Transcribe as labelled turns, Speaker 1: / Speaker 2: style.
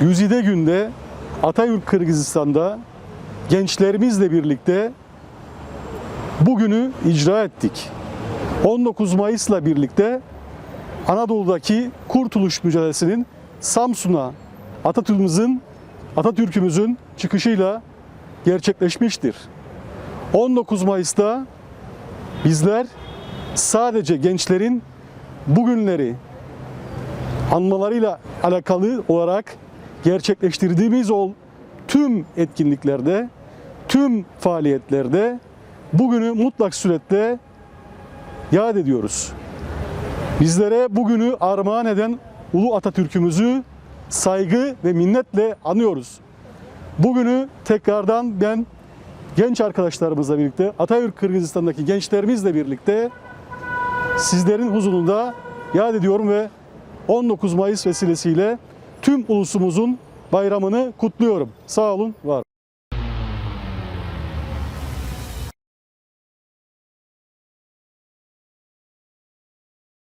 Speaker 1: Güzide günde Atayurt Kırgızistan'da gençlerimizle birlikte bugünü icra ettik. 19 Mayıs'la birlikte Anadolu'daki kurtuluş mücadelesinin Samsun'a Atatürk'ümüzün Atatürk'ümüzün çıkışıyla gerçekleşmiştir. 19 Mayıs'ta bizler sadece gençlerin bugünleri anmalarıyla alakalı olarak gerçekleştirdiğimiz ol tüm etkinliklerde, tüm faaliyetlerde bugünü mutlak surette yad ediyoruz. Bizlere bugünü armağan eden Ulu Atatürk'ümüzü saygı ve minnetle anıyoruz. Bugünü tekrardan ben genç arkadaşlarımızla birlikte, Atayurt Kırgızistan'daki gençlerimizle birlikte sizlerin huzurunda yad ediyorum ve 19 Mayıs vesilesiyle tüm ulusumuzun bayramını kutluyorum. Sağ olun, var.